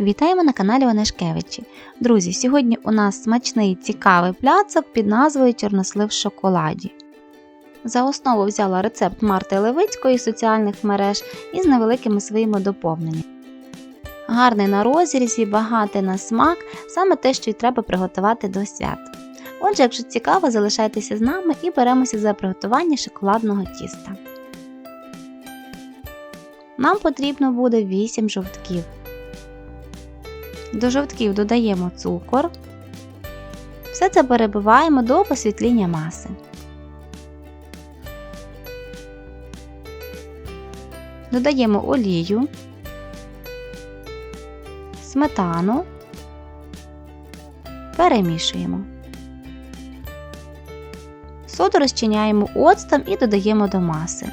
Вітаємо на каналі Онешкевичі. Друзі, сьогодні у нас смачний цікавий пляцок під назвою Чорнослив в шоколаді. За основу взяла рецепт Марти Левицької з соціальних мереж із невеликими своїми доповненнями. Гарний на розрізі, багатий на смак, саме те, що й треба приготувати до свят. Отже, якщо цікаво, залишайтеся з нами і беремося за приготування шоколадного тіста. Нам потрібно буде 8 жовтків. До жовтків додаємо цукор. Все це перебиваємо до посвітління маси. Додаємо олію, сметану, перемішуємо. Соду розчиняємо оцтом і додаємо до маси.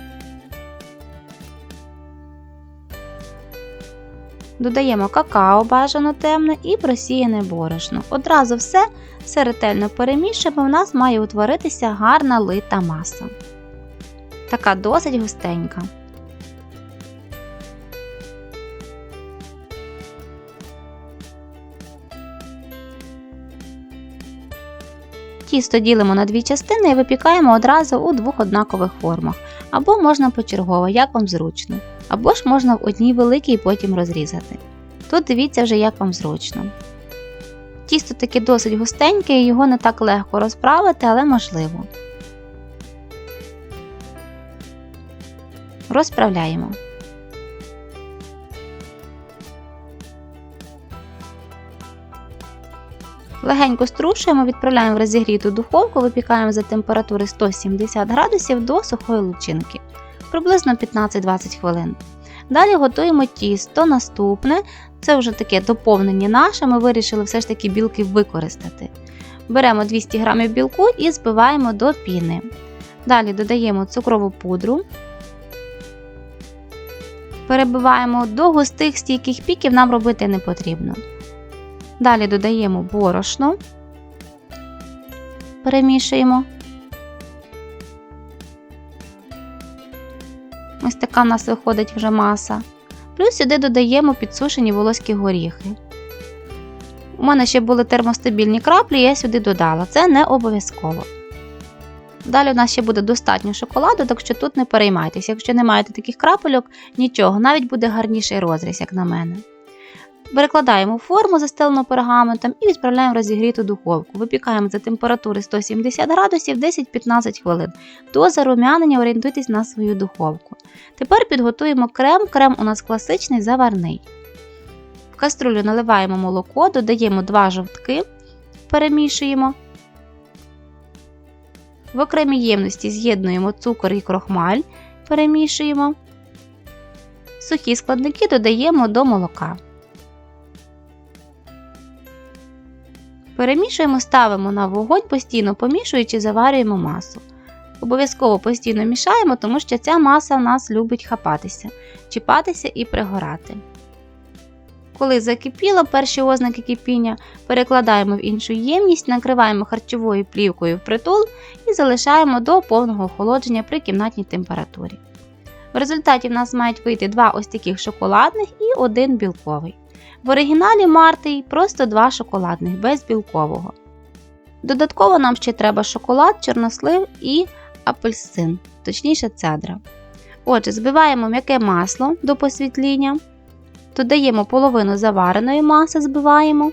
Додаємо какао бажано темне і просіяне борошно. Одразу все все ретельно перемішуємо, в нас має утворитися гарна лита маса. Така досить густенька. Тісто ділимо на дві частини і випікаємо одразу у двох однакових формах, або можна почергово, як вам зручно, або ж можна в одній великій потім розрізати. Тут дивіться вже, як вам зручно. Тісто таке досить густеньке, і його не так легко розправити, але можливо. Розправляємо. Легенько струшуємо, відправляємо в розігріту духовку, випікаємо за температури 170 градусів до сухої лучинки приблизно 15-20 хвилин. Далі готуємо тісто. Наступне це вже таке доповнення наше, ми вирішили все ж таки білки використати. Беремо 200 г білку і збиваємо до піни. Далі додаємо цукрову пудру. Перебиваємо до густих стійких піків, нам робити не потрібно. Далі додаємо борошно, перемішуємо. Ось така в нас виходить вже маса. Плюс сюди додаємо підсушені волоські горіхи. У мене ще були термостабільні краплі, я сюди додала. Це не обов'язково. Далі у нас ще буде достатньо шоколаду, так що тут не переймайтеся. Якщо не маєте таких крапельок, нічого, навіть буде гарніший розріз, як на мене. Перекладаємо форму застелену пергаментом і відправляємо в розігріту духовку. Випікаємо за температури 170 градусів 10-15 хвилин. До зарум'янення орієнтуйтесь на свою духовку. Тепер підготуємо крем. Крем у нас класичний заварний. В каструлю наливаємо молоко, додаємо 2 жовтки, перемішуємо. В окремій ємності з'єднуємо цукор і крохмаль, перемішуємо. Сухі складники додаємо до молока. Перемішуємо, ставимо на вогонь, постійно помішуючи, заварюємо масу. Обов'язково постійно мішаємо, тому що ця маса в нас любить хапатися, чіпатися і пригорати. Коли закипіло перші ознаки кипіння, перекладаємо в іншу ємність, накриваємо харчовою плівкою впритул і залишаємо до повного охолодження при кімнатній температурі. В результаті в нас мають вийти два ось таких шоколадних і один білковий. В оригіналі Мартий просто два шоколадних без білкового. Додатково нам ще треба шоколад, чорнослив і апельсин, точніше цедра. Отже, збиваємо м'яке масло до посвітління, додаємо половину завареної маси, збиваємо.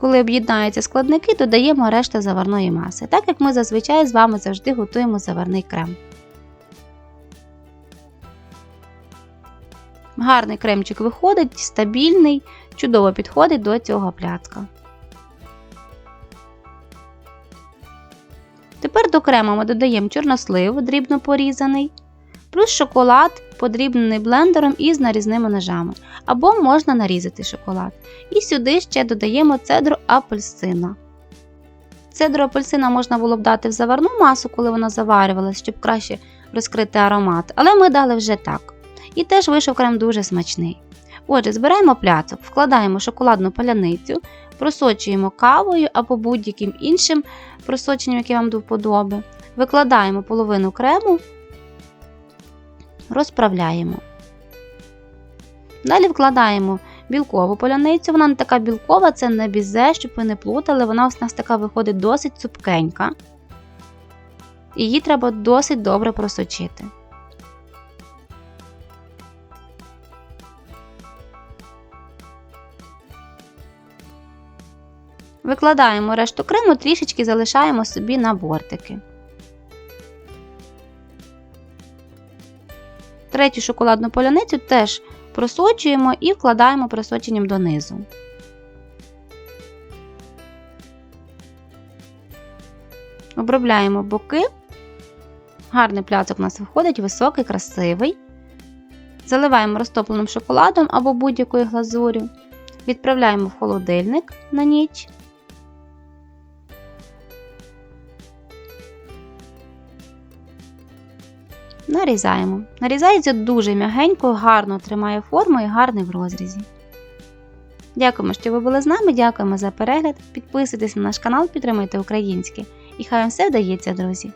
Коли об'єднаються складники, додаємо решту заварної маси, так як ми зазвичай з вами завжди готуємо заварний крем. Гарний кремчик виходить, стабільний, чудово підходить до цього пляцка. Тепер до крему ми додаємо чорнослив, дрібно порізаний, плюс шоколад, подрібнений блендером із нарізними ножами. Або можна нарізати шоколад. І сюди ще додаємо цедру апельсина. Цедру апельсина можна було б дати в заварну масу, коли вона заварювалася, щоб краще розкрити аромат, але ми дали вже так. І теж вийшов крем дуже смачний. Отже, збираємо пляцок, вкладаємо шоколадну паляницю, просочуємо кавою або будь-яким іншим просоченням, яке вам до вподоби. Викладаємо половину крему, розправляємо. Далі вкладаємо білкову поляницю. Вона не така білкова, це не бізе, щоб ви не плутали. Вона у нас така виходить досить цупкенька. Її треба досить добре просочити. Викладаємо решту крему, трішечки залишаємо собі на бортики. Третю шоколадну поляницю теж просочуємо і вкладаємо просоченням донизу. Обробляємо боки. Гарний пляцок у нас виходить, високий, красивий. Заливаємо розтопленим шоколадом або будь-якою глазурю. Відправляємо в холодильник на ніч. Нарізаємо. Нарізається дуже м'ягенько, гарно тримає форму і гарний в розрізі. Дякуємо, що ви були з нами. Дякуємо за перегляд. Підписуйтесь на наш канал, підтримуйте українське. І хай вам все вдається, друзі!